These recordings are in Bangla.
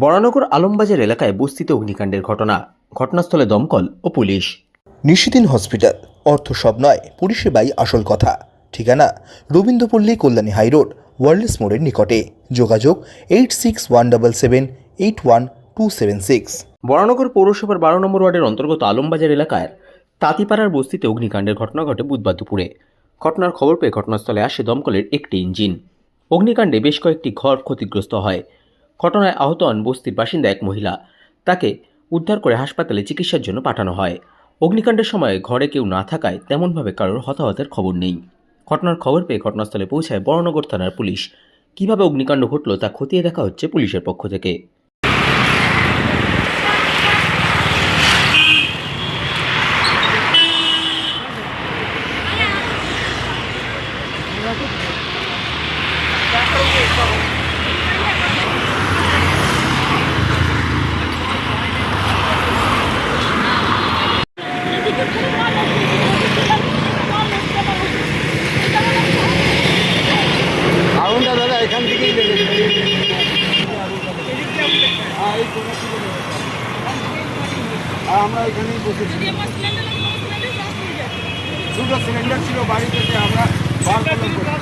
বরানগর আলমবাজার এলাকায় বস্তিতে অগ্নিকাণ্ডের ঘটনা। ঘটনাস্থলে দমকল ও পুলিশ। নিশিদিন হসপিটাল। অর্থ সব নয় পরিষেবাই আসল কথা। ঠিকানা রবীন্দ্রপল্লী কল্যাণী হাইরোড ওয়ার্ল্ডস মোড়ের নিকটে। যোগাযোগ eight six one double seven eight one two seven six. Baranagar পৌরসভার বারো নম্বর ওয়ার্ডের অন্তর্গত আলমবাজার এলাকার তাঁতিপাড়ার বস্তিতে অগ্নিকাণ্ডের ঘটনা ঘটে বুধবার দুপুরে। ঘটনার খবর পেয়ে ঘটনাস্থলে আসে দমকলের একটি ইঞ্জিন। অগ্নিকাণ্ডে বেশ কয়েকটি ঘর ক্ষতিগ্রস্ত হয়। ঘটনায় আহত হন বস্তির বাসিন্দা এক মহিলা। তাকে উদ্ধার করে হাসপাতালে চিকিৎসার জন্য পাঠানো হয়। অগ্নিকাণ্ডের সময় ঘরে কেউ না থাকায় তেমনভাবে কারোর হতাহতের খবর নেই। ঘটনার খবর পেয়ে ঘটনাস্থলে পৌঁছায় বড়নগর থানার পুলিশ। কীভাবে অগ্নিকাণ্ড ঘটল তা খতিয়ে দেখা হচ্ছে পুলিশের পক্ষ থেকে। আর আমরা এখানেই বসেছি। দুটো সিলিন্ডার ছিল বাড়ি থেকে আমরা বার করলাম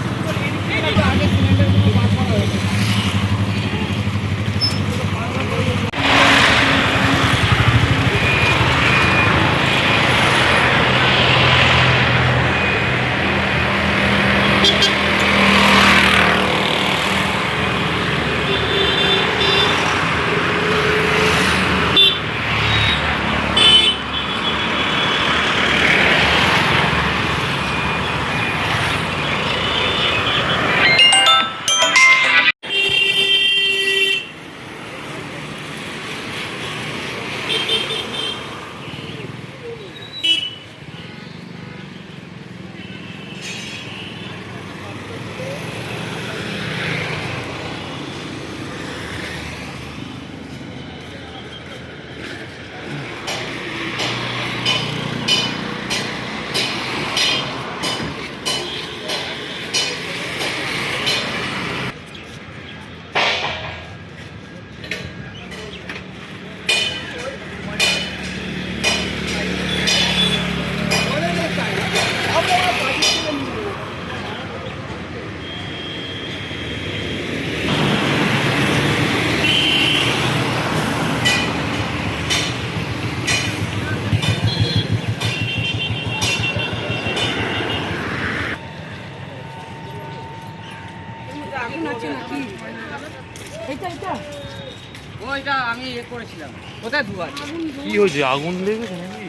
করে। ওইটা আমি ইয়ে করেছিলাম। কোথায় ধোয়া আছে? কি হয়েছে আগুন লেগেছে নাকি?